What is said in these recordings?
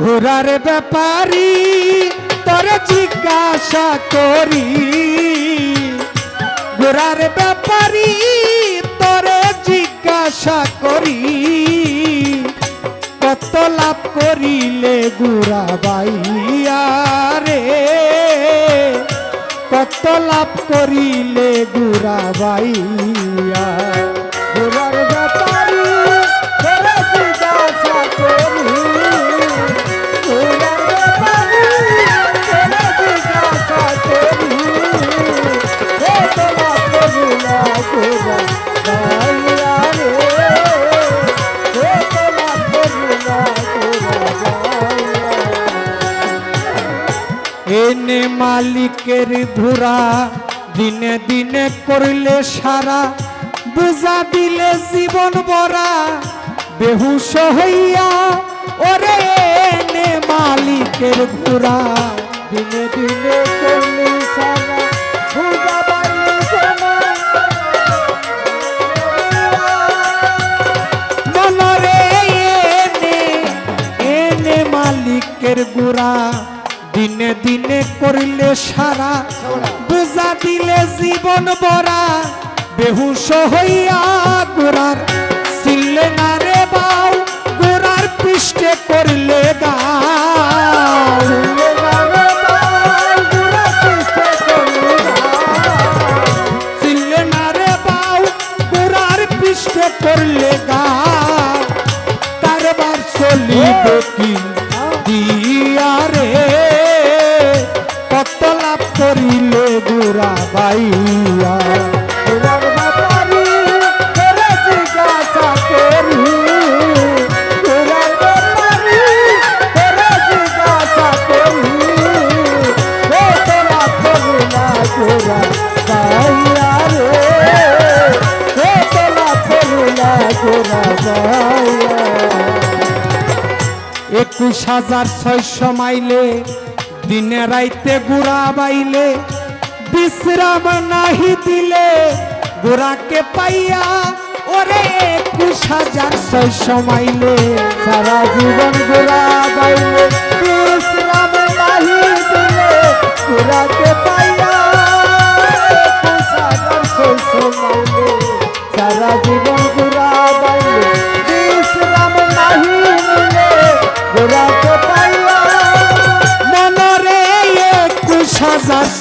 ঘোরার ব্যাপারি, তোরে জিজ্ঞাসা করি। ঘোরার ব্যাপারি, তোরে জিজ্ঞাসা করি। কত লাভ করিলে গুড়া বাইয়া রে? কত লাভ করিলে গুড়া বাইয়া ঘোরার ব্যাপারি, তোরে জিজ্ঞাসা করি। এনে মালিকের ধুরা, দিনে দিনে করলে সারা। বুঝা দিলে জীবন বরা বেহুশ হইয়া ওরে এনে মালিকের ধুরা। দিনে দিনে করলে দিনে দিনে করলে সারা, বুঝা দিলে জীবন বরা বেহুশ হইয়া গুড়ার ছিললে না রে বাউ গুড়ার পৃষ্ঠে করলে পৃষ্ঠে করলে গাও কারবার চলিব কি বাইয়া একুশ হাজার ছয়শো মাইলে দিনে রাইতে গুড়া বাইলে বিশ্রাম নাহি দিলে গুড়াকে পাইয়া ওরে একুশ হাজার ছয়শো মাইলে। সারা জীবন গোরা পাইলে বিশ্রাম নাহি দিলে গুড়াকে পাইয়া একুশ হাজার ছয়শো মাইলে। সারা জীবন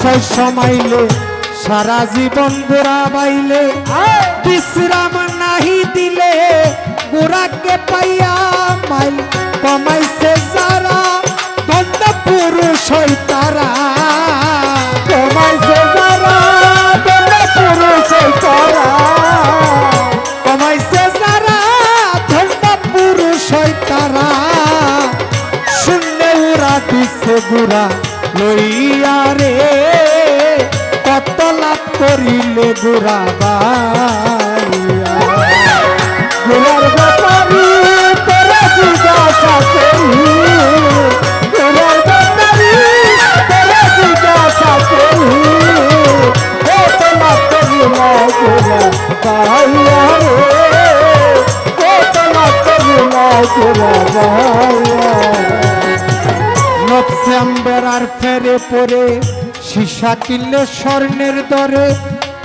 হাজার ছয়শো মাইলে সারা জীবন গোড়া বাইলে। বিশ্রাম নাহি দিলে গোড়াকে পাইয়া মাইল কমাইছে যারা ধন্য পুরুষ হই তারা। কমাইছে যারা ধন্য পুরুষ হই তারা। কমাইছে যারা ধন্য পুরুষ হই তারা। শূন্য উড়া দিছে গুড়া লইয়া করিলে গুড়া বাইয়া গুড়ার ব্যাপারি তোরা জিজ্ঞাসা করি সীসা কিনলে স্বর্ণের দরে,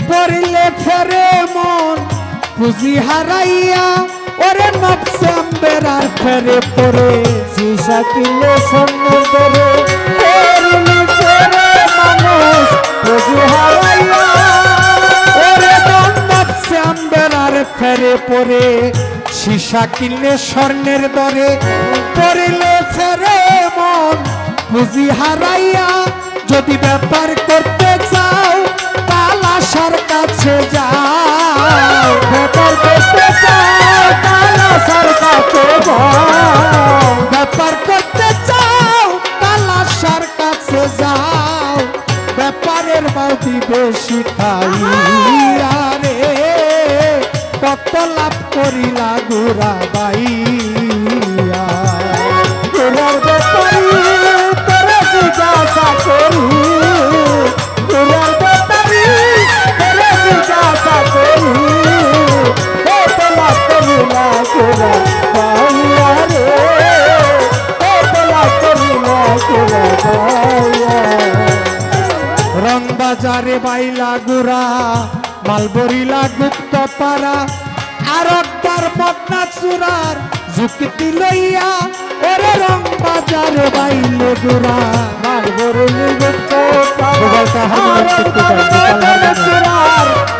পড়লে ফেরে মন। পুঁজি হারাইয়া ওরে নবসেম্বরার ফেরে পরে সীসা কিনলে স্বর্ণের দরে ফেরে হারাইয়া ফেরে পরে সীসা কিনলে স্বর্ণের দরে, পড়লে ফেরে মন। পুঁজি হারাইয়া যদি ব্যাপার করতে চাও, তালাশার কাছে যাও। ব্যাপার করতে চাও, তালাশার কাছে ব্যাপার করতে চাও, তালাশার কাছে যাও। ব্যাপারের বাউদি বেশি খাইয়া রে কত লাভ করিলা গুড়া বাইয়া গুড়ার ব্যাপারি জিজ্ঞাসা করি তোমার ব্যাপারে হেরে জিজ্ঞাসা করি হে তোমার করি না কেরা পাইয়া রে হে তোমার বাইলা গুড়া মালবরিলা গুপ্ত পাড়া আর একবার পটনা চূড়ার যুক্তি লইয়া ওরে রং বাজারে বাইলে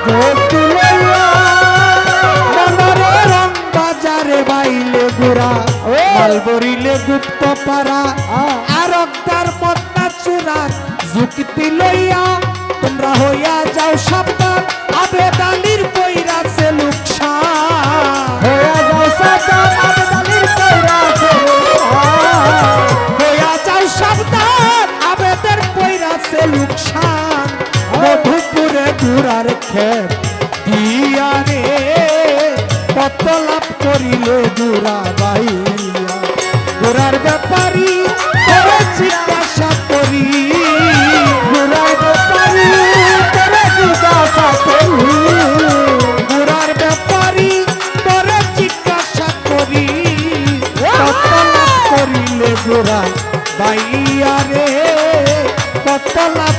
যুক্তি লইয়া মনরে রং বাজারে বাইলে গুড়া মালবরিলে গুপ্ত পাড়া। আর একবার মদনা যুক্তি লইয়া তোমরা হইয়া যাও সাবধান। আবেদালির ঘুরার ক্ষেত দিয়া রে কত লাভ করিলে ঘুরা বাইয়া ঘুরার ব্যাপারী জিজ্ঞাসা করি। ঘুরার ব্যাপারী জিজ্ঞাসা করি। ঘুরার ব্যাপারী তোরে জিজ্ঞাসা করি। কত লাভ করিলে ঘোরা বাইয়া কত লাভ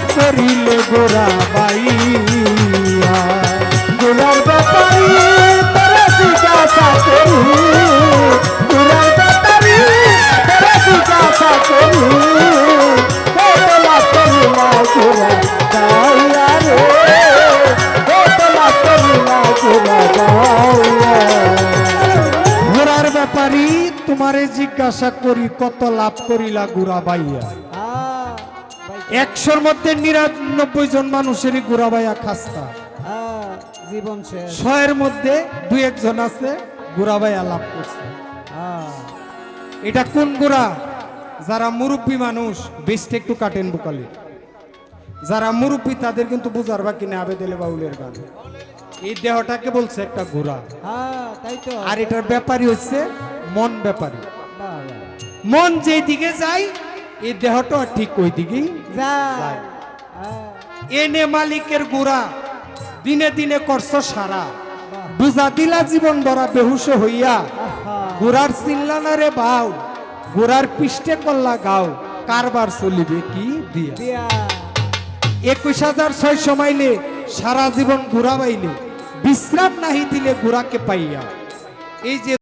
গোরা বাইয়া ব্যাপারী তোমারে জিজ্ঞাসা করি কত লাভ করিলা গুড়া বাইয়া একশোর মধ্যে নিরানব্বই জন মানুষেরই গুড়া বাইয়া খাস্তা। জীবন ছয়ের মধ্যে দুই একজন আছে। গুড়া বাইয়া লাভ করছে। এটা কোন গুড়া? যারা মুরব্বী মানুষ বেশটা একটু কাটেন বুকালি। যারা মুরব্বী তাদের কিন্তু বুঝার বা বাকি নেই আবেদেলে বাউলের গান। এই দেহটাকে বলছে একটা ঘোড়া তো। আর এটার ব্যাপারই হচ্ছে মন ব্যাপারী। মন যেই দিকে যায় এই দেহটা ঠিক ওই দিকেই যায়। এনে মালিকের গুড়া দিনে দিনে করছ সারা। বুঝা দিলা জীবন ধরা বেহুশ হইয়া। গোড়ার চিল্লানা রে বাউ গোড়ার পিষ্টে কল্লা গাও কারবার চলিবে কি দিয়া। একুশ হাজার ছয়শো মাইলে সারা জীবন ঘুরা বাইলে বিশ্রাম নাহি দিলে ঘোড়াকে পাইয়া। এই যে